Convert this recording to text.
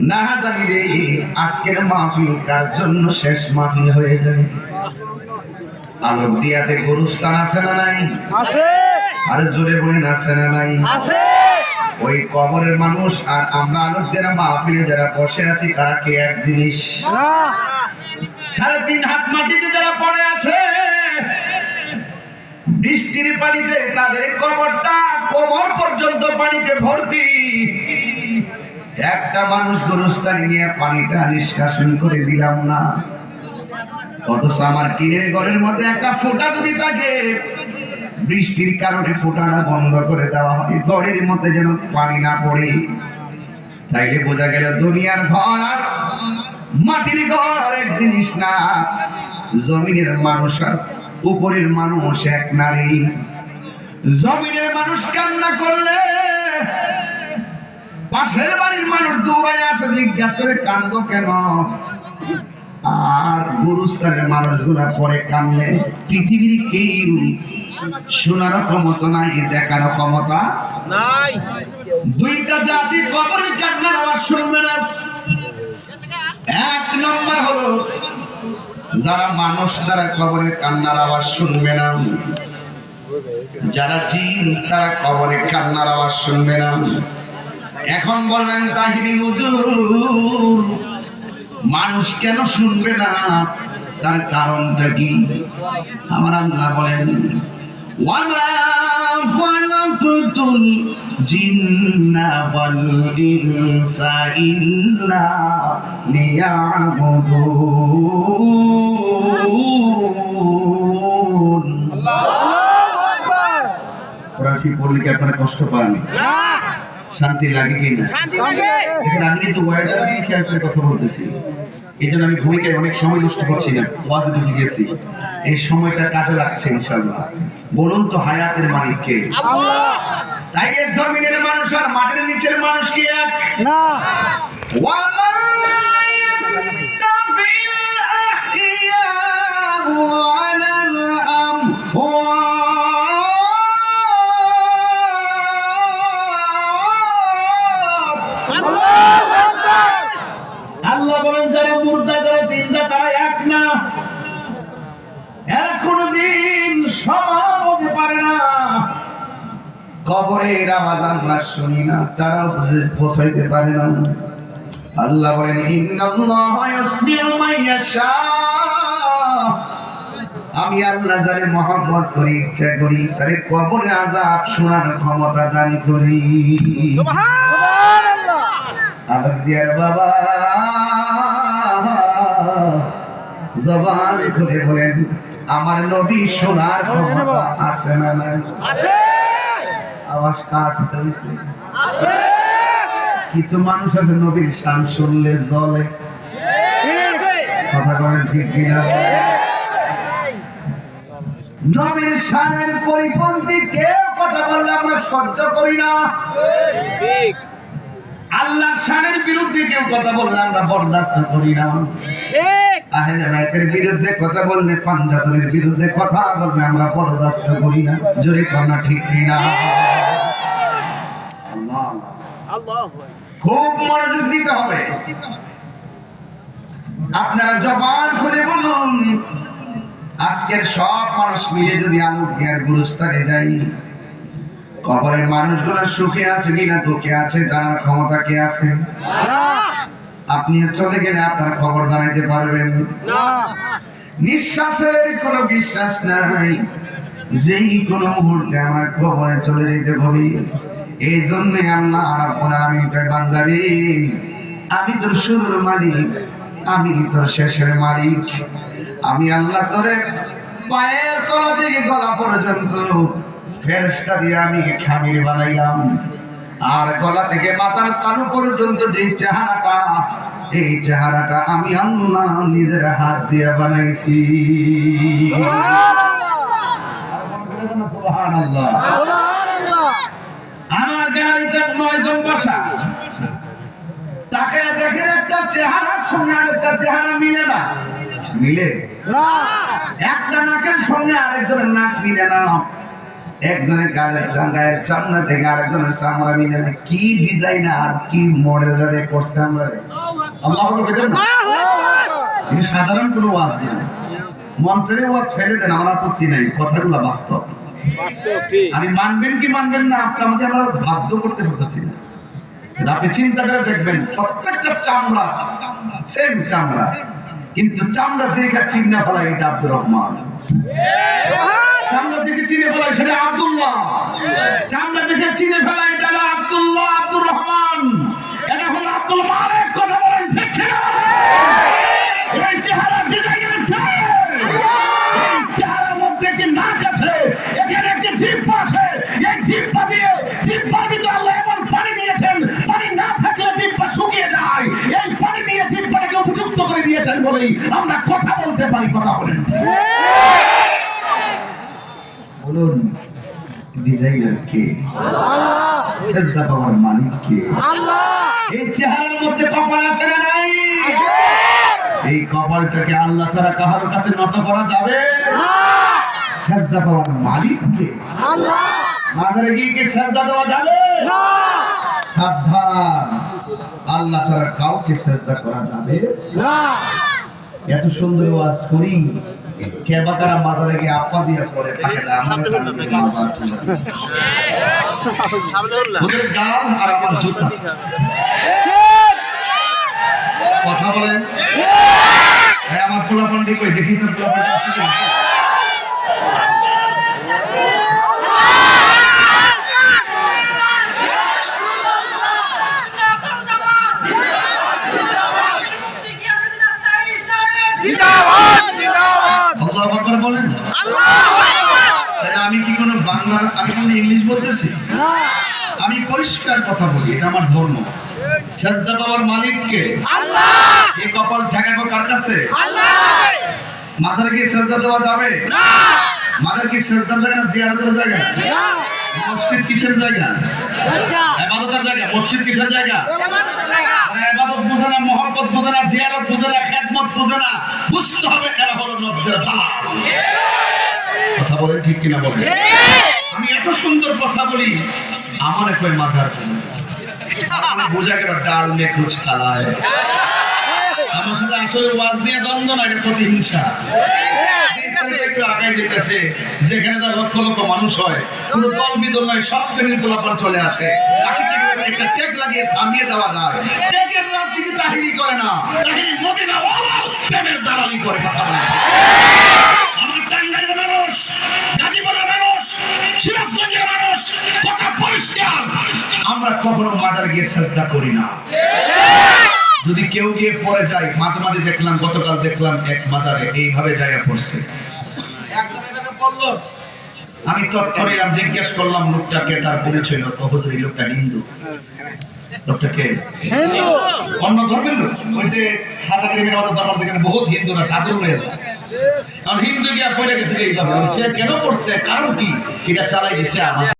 না জানি রে আজকের মাহফিল কার জন্য শেষ মাহফিল হয়ে যাবে? আলোক দিয়াতে গরুস্থান আছে না নাই? আছে। আরে জোরে বলেন আছে না নাই? আছে। ওই কবরের মানুষ আর আমরা আলোক দেওয়া মাহফিলে যারা বসে আছি তারা কি এক জিনিস? না। সাড়ে তিন হাত মাটিতে যারা পড়ে আছে বৃষ্টির পানিতে তাদের কবরটা কোমর পর্যন্ত পানিতে ভর্তি। একটা মানুষ গরুস্থানে নিয়ে পানিটা নিষ্কাশন করে দিলাম না। অথচ আমার টিনের ঘরের মধ্যে একটা ফোঁটা যদি থাকে, বৃষ্টির কারণে ফোঁটাটা বন্ধ করে দেওয়া হয়। ঘরের মধ্যে যেন পানি না পড়ে। তাইলে বোঝা গেল দুনিয়ার ঘর আর মাটির ঘর এক জিনিস না। জমিনের মানুষ আর উপরের মানুষ এক নারী। জমিনের মানুষ কান্না করলে পাশের বাড়ির মানুষ দৌড়ায় আসে জিজ্ঞাসা করে কান্দ কেন? আর গুরুস্থানের মানুষগুলা পরে কানলে পৃথিবীর কেউ শোনার ক্ষমতা নাই দেখার ক্ষমতা নাই। দুইটা জাতি কবরের কান্নার আওয়াজ শুনবে না এক নম্বর হলো যারা মানুষ তারা কবরের কান্নার আওয়াজ শুনবে না যারা জিন তারা কবরে কান্নার আওয়াজ শুনবে না এখন বলবেন তাহিরি হুজুর মানুষ কেন শুনবে না? তার কারণটা কি? আমার আল্লাহ বলেন ওয়ামা খালাকতুল জিন্না ওয়াল ইনসা ইল্লা লিয়াবুদুন। কোরআন পড়লে কি আপনারা কষ্ট পান? না। শান্তি লাগে কি না শান্তি লাগে দেখেন আমি কিন্তু ওয়ার্ডটা দিয়ে খেয়াল করে কথা বলতেছি এই জন্য আমি ভূমিকায় অনেক সময় নষ্ট করছি না ওয়াজে ঢুকে গেছি এই সময়টা কাজে লাগছে ইনশাল্লাহ বলুন তো হায়াতের মালিক কে আল্লাহ তাই এই জমিনের মানুষ আর মাটির নিচের মানুষ কি এক না وَمَا يَسْتَوِي الْأَحْيَاءُ وَلَا কবরের আওয়াজ আমরা শুনি না তারা পৌঁছাইতে পারে না। আল্লাহ বলেন আমি আল্লাহ যারে মহব্বত করি ইচ্ছা করি তারে কবরে আযাব শোনার ক্ষমতা দান করি। বাবা। জবান খুলে বলেন আমার নবী শোনার ক্ষমতা আছে না আছে। আসতে হইছে আছে কিছু মানুষ আছে নবীর শান শুনলে জ্বলে। কথা বলেন ঠিক কিনা? নবীর শানের পরিপন্থী কেউ কথা বললে আমরা সহ্য করি না। আল্লাহ শানের বিরুদ্ধে কেউ কথা বললে আমরা বরদাস্ত করি না। বিরুদ্ধে কথা বললে পাঞ্জাবের বিরুদ্ধে কথা বললে আমরা বরদাস্ত করি না। জোরে কন্যা ঠিক নেই না আল্লাহ, আল্লাহ খুব মনোযোগ দিতে হবে। আপনারা জবান খুলে বলুন আজকের সব মানুষ মিলে যদি আলোক জ্ঞান গুরুস্থানে যাই কবরের মানুষগুলো সুখে আছে কিনা দুঃখে আছে জানার ক্ষমতা কে আছে? আপনি চলে গেলে আপনার খবর জানাইতে পারবেন। নিঃশ্বাসের কোনো বিশ্বাস নাই। যেই কোনো মুহূর্তে আমার খবরে চলে যেতে হবে। এই জন্য আল্লাহ রাব্বুল বান্দারে আমি তোর শুরুর মালিক আমি তোর শেষের মালিক। আমি আল্লাহ তোরে পায়ের তলা থেকে গলা পর্যন্ত ফেরেশতা দিয়ে আমি খামির বানাইলাম। আর গলা থেকে মাথার তালু পর্যন্ত যে চেহারাটা এই চেহারাটা আমি আল্লাহ নিজের হাত দিয়ে বানাইছি। সুবহানাল্লাহ আমার গাড়িতে নয়জন বসা তাকে দেখেন একটা চেহারার সঙ্গে আরেকটা চেহারা মিলে না। মিলে? না। একটা নাকের সঙ্গে আরেকজনের নাক মিলে না। একজনের গায়ের গায়ের চামড়া থেকে আরেকজনের চামড়া মিলে না। কি ডিজাইন আর কি মডেলারে করছে আমরা আল্লাহ সাধারণ কোনো ওয়াজ না। মঞ্চের ওয়াজ ফেলে দেন আমার আপত্তি নাই কথাগুলো বাস্তব। বাস্তব আমি মানবেন কি মানবেন না আপনি আমাকে আমরা বাধ্য করতে পারতেছি না। আপনি চিন্তা করে দেখবেন, প্রত্যেকটা চামড়া সেম চামড়া, কিন্তু চামড়া দেখে চিন্তা ফেলা এটা আব্দুর রহমান। চামড়া দেখে চিনে ফেলা সেটা আব্দুল্লাহ। চামড়া দেখে চিনে ফেলা এটা আব্দুল্লাহ আব্দুর রহমান। এটা আব্দুল মালিক। বলেই আমরা কথা বলতে পারি কথা বলেন বলুন ডিজাইনার কে? সেজদা পাওয়ার মালিক কে? এই চেহারার মধ্যে কপাল আছে না নাই? এই কপালটাকে আল্লাহ ছাড়া কাহার কাছে নত করা যাবে? সেজদা পাওয়ার মালিক কে? আল্লাহ। মাজারে গিয়ে কি সেজদা দেওয়া যাবে? না। সাবধান। আল্লাহ ছাড়া কাউকে সেজদা করা যাবে? না। এত সুন্দর ওয়াজ করি কে বাকারা মাজারে গিয়ে আপা দিয়ে পড়ে থাকে না। আমাদের কানে থেকে মাজার খুলে। ওদের গাল আর আমার জুতা। কথা বলেন। হ্যাঁ আমার পোলা পান্ডি কই? দেখি তো পোলা পান্ডি আছে কিনা? আল্লাহু আকবার বলেন তাহলে আমি কি বাংলা আমি কোনো ইংলিশ বলতেছি। আমি পরিষ্কার কথা বলি এটা আমার ধর্ম। সেজদা বাবার মালিক কে এই কপাল ঠেকাবো কার কাছে? আল্লাহ! মাজারে গিয়ে সেজদা দেওয়া যাবে? না। মাজার কি সেজদার জায়গা জিয়ারতের জায়গা? না। মসজিদ কিসের জায়গা? ইবাদতের জায়গা মসজিদ কিসের জায়গা? ইবাদত বুঝে না মহব্বত বুঝে না জিয়ারত বুঝে না খেদমত বুঝে না বুঝতে হবে এরা হলো নজদের দালাল কথা বলেন ঠিক কিনা বলেন? আমি এত সুন্দর কথা বলি আমার কই মাথার বোঝা গেল ডাল মে কুছ খালা আমার সাথে আসলে ওয়াজ নিয়ে দ্বন্দ্ব না এটা প্রতিহিংসা। একটু আগে যেতেছে যেখানে যা লক্ষ লক্ষ মানুষ হয় কোনো দল বিদল নয় সব শ্রেণির গোলাপাল চলে আসে। তাকে একটা লাগিয়ে থামিয়ে দেওয়া যায়। চেকের রাজনীতি তাহিরি করে না। তাহিরি ওয়ালাও প্রেমের দালালি করে কথা আমার টাঙ্গাইলের মানুষ। আমরা কখনো মাজার গিয়ে সাজদা করি না। যদি কেউ গিয়ে পড়ে যায় মাঝে মাঝে দেখলাম গতকাল দেখলাম এক মাজারে এইভাবে জায়গা পড়ছে। একদম এভাবে পড়ল আমি তথ্য নিলাম জিজ্ঞেস করলাম লোকটাকে তার পরিচয় তো হুজুর এই লোকটা হিন্দু। লোকটাকে অন্য ধর্মের লোক। ওই যে হাতাগিরি আমাদের দরবার দেখেন বহুত হিন্দুরা চাদর হয়ে যায়। কারণ হিন্দু গিয়া পড়ে গেছে এইভাবে। সে কেন পড়ছে? কারণ কি? এটা চালাই দিচ্ছে আমার।